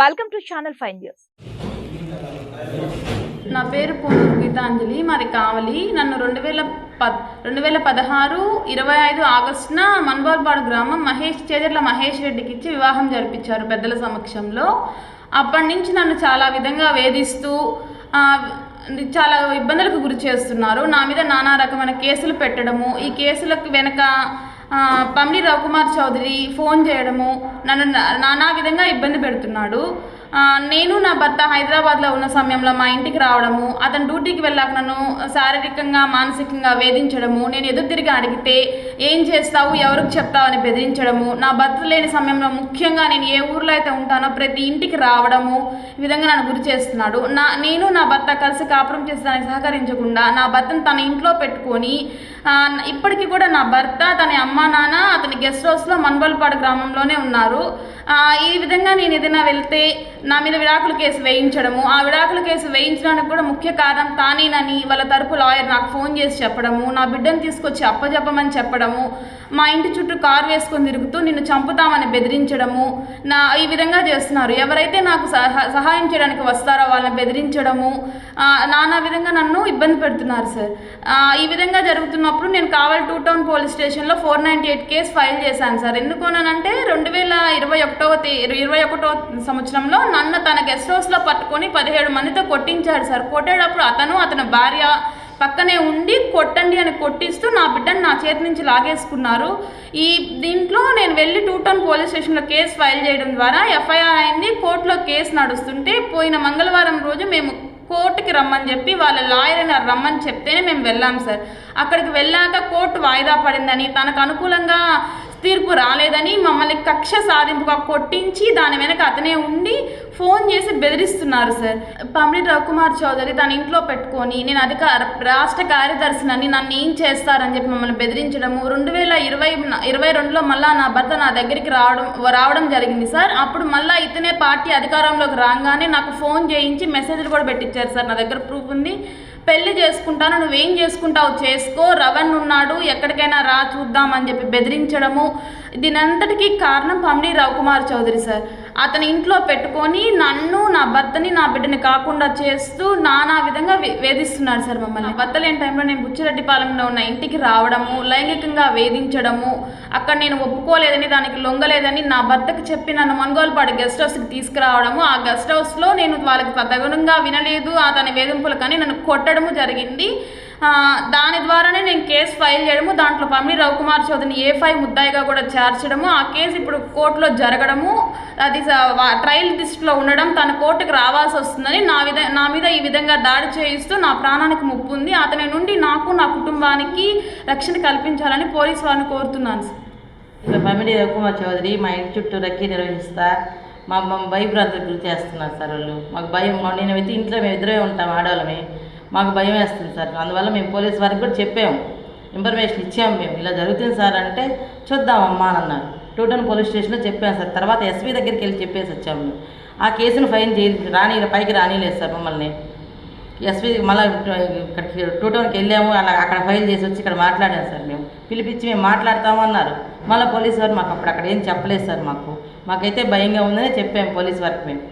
Welcome to channel five news నా పేరు పూనూరు గీతాంజలి మాది కావలి. నన్ను రెండు వేల పద్ రెండు వేల పదహారు ఇరవై ఐదు ఆగస్టున మన్బోర్పాడు గ్రామం మహేష్ చేజర్ల మహేష్ రెడ్డికి ఇచ్చి వివాహం జరిపించారు పెద్దల సమక్షంలో. అప్పటి నుంచి నన్ను చాలా విధంగా వేధిస్తూ చాలా ఇబ్బందులకు గురి చేస్తున్నారు. నా మీద నానా రకమైన కేసులు పెట్టడము. ఈ కేసులకు వెనక పమ్మి రవికుమార్ చౌదరి ఫోన్ చేయడము నన్ను నానా విధంగా ఇబ్బంది పెడుతున్నాడు. నేను నా భర్త హైదరాబాద్లో ఉన్న సమయంలో మా ఇంటికి రావడము అతను డ్యూటీకి వెళ్ళాక నన్ను శారీరకంగా మానసికంగా వేధించడము నేను ఎదురు తిరిగి అడిగితే ఏం చేస్తావు? ఎవరికి చెప్తావు? అని బెదిరించడము. నా భర్త లేని సమయంలో ముఖ్యంగా నేను ఏ ఊర్లో అయితే ఉంటానో ప్రతి ఇంటికి రావడము ఈ విధంగా నన్ను గురి చేస్తున్నాడు. నా నేను నా భర్త కలిసి కాపురం చేసేదానికి సహకరించకుండా నా భర్తను తన ఇంట్లో పెట్టుకొని ఇప్పటికీ కూడా నా భర్త తన అమ్మ నాన్న అతని గెస్ట్ హౌస్లో మన్బల్పాడు గ్రామంలోనే ఉన్నారు. ఈ విధంగా నేను ఏదైనా వెళ్తే నా మీద విడాకుల కేసు వేయించడము ఆ విడాకుల కేసు వేయించడానికి కూడా ముఖ్య కారణం తానేనని వాళ్ళ తరపు లాయర్ నాకు ఫోన్ చేసి చెప్పడము నా బిడ్డను తీసుకొచ్చి అప్పచెప్పమని చెప్పడము మా ఇంటి చుట్టూ కారు వేసుకొని తిరుగుతూ నిన్ను చంపుతామని బెదిరించడము నా ఈ విధంగా చేస్తున్నారు. ఎవరైతే నాకు సహా సహాయం చేయడానికి వస్తారో వాళ్ళని బెదిరించడము నానా విధంగా నన్ను ఇబ్బంది పెడుతున్నారు సార్. ఈ విధంగా జరుగుతున్నప్పుడు నేను కావల్ టూ టౌన్ పోలీస్ స్టేషన్లో four ninety eight case file చేశాను సార్. ఎందుకోనంటే రెండు వేల ఇరవై ఒకటో తే ఇరవై ఒకటో సంవత్సరంలో నన్ను తన గెస్ట్ హౌస్లో పట్టుకొని పదిహేడు మందితో కొట్టించారు. కొట్టించాడు సార్. కొట్టేటప్పుడు అతను అతని భార్య పక్కనే ఉండి కొట్టండి అని కొట్టిస్తూ నా బిడ్డను నా చేతి నుంచి లాగేసుకున్నారు. ఈ దీంట్లో నేను వెళ్ళి టూ టౌన్ పోలీస్ స్టేషన్లో కేసు ఫైల్ చేయడం ద్వారా ఎఫ్ఐఆర్ అయింది. కోర్టులో కేసు నడుస్తుంటే పోయిన మంగళవారం రోజు మేము కోర్టుకి రమ్మని చెప్పి వాళ్ళ లాయర్ అని రమ్మని చెప్తేనే మేము వెళ్ళాం సార్. అక్కడికి వెళ్ళాక కోర్టు వాయిదా పడిందని తనకు అనుకూలంగా తీర్పు రాలేదని మమ్మల్ని కక్ష సాధింపుగా కొట్టించి దాని వెనక అతనే ఉండి ఫోన్ చేసి బెదిరిస్తున్నారు సార్. పమిడి రవికుమార్ చౌదరి తన ఇంట్లో పెట్టుకొని నేను అధికార రాష్ట్ర కార్యదర్శినని నన్ను ఏం చేస్తారని చెప్పి మమ్మల్ని బెదిరించడము రెండు వేల ఇరవై ఇరవై రెండులో మళ్ళీ నా భర్త నా దగ్గరికి రావడం రావడం జరిగింది సార్. అప్పుడు మళ్ళీ ఇతనే పార్టీ అధికారంలోకి రాగానే నాకు ఫోన్ చేయించి మెసేజ్లు కూడా పెట్టించారు సార్. నా దగ్గర ప్రూఫ్ ఉంది. పెళ్ళి చేసుకుంటాను నువ్వేం చేసుకుంటావు చేసుకో రవణ్ ఉన్నాడు ఎక్కడికైనా రా చూద్దామని చెప్పి బెదిరించడము. దీనంతటికీ కారణం పమిడి రవికుమార్ చౌదరి సార్. అతని ఇంట్లో పెట్టుకొని నన్ను నా భర్తని నా బిడ్డని కాకుండా చేస్తూ నానా విధంగా వే- వేధిస్తున్నాడు సార్ మమ్మల్ని. భర్త లేని టైంలో నేను బుచ్చిరెడ్డిపాలెంలో ఉన్న ఇంటికి రావడము లైంగికంగా వేధించడము అక్కడ నేను ఒప్పుకోలేదని దానికి లొంగలేదని నా భర్తకు చెప్పి నన్ను మనుగోలుపాడు గెస్ట్ హౌస్కి తీసుకురావడము ఆ గెస్ట్ హౌస్లో నేను వాళ్ళకి తదనుగుణంగా వినలేదు అతని వేధింపులు కానీ నన్ను కొట్టడము జరిగింది. దాని ద్వారానే నేను కేసు ఫైల్ చేయడము దాంట్లో పమ్మి రవికుమార్ చౌదరిని ఏ ఫైవ్ ముద్దాయిగా కూడా చేర్చడము ఆ కేసు ఇప్పుడు కోర్టులో జరగడము అది ట్రయల్ లిస్ట్లో ఉండడం తన కోర్టుకు రావాల్సి వస్తుందని నా విధ నా మీద ఈ విధంగా దాడి చేయిస్తూ నా ప్రాణానికి ముప్పు ఉంది. అతని నుండి నాకు నా కుటుంబానికి రక్షణ కల్పించాలని పోలీసు వారిని కోరుతున్నాను సార్. ఇక పమిడి రవికుమార్ చౌదరి మా ఇంటి చుట్టూ రక్కి నిర్వహిస్తా మా మా భయభ్రాంతులకు గురి చేస్తున్నారు సార్ వాళ్ళు. మాకు భయం నేనైతే ఇంట్లో మేము ఇద్దరే ఉంటాం ఆడవాళ్ళమే. మాకు భయం వేస్తుంది సార్. అందువల్ల మేము పోలీస్ వారికి కూడా చెప్పాము. ఇన్ఫర్మేషన్ ఇచ్చాము మేము. ఇలా జరుగుతుంది సార్ అంటే చూద్దామమ్మా అని అన్నారు. టూటన్ పోలీస్ స్టేషన్లో చెప్పాను సార్. తర్వాత ఎస్పీ దగ్గరికి వెళ్ళి చెప్పేసి వచ్చాము ఆ కేసును ఫైన్ చేయ రాని పైకి రానిలేదు సార్ మమ్మల్ని. ఎస్పీ మళ్ళీ ఇక్కడికి టూ టౌన్కి వెళ్ళాము. అలా అక్కడ ఫైల్ చేసి వచ్చి ఇక్కడ మాట్లాడాము సార్ మేము. పిలిపించి మేము మాట్లాడతాము అన్నారు. మళ్ళీ పోలీస్ వారు మాకు అప్పుడు అక్కడ ఏం చెప్పలేదు సార్ మాకు. మాకైతే భయంగా ఉందని చెప్పాము పోలీస్ వారికి మేము.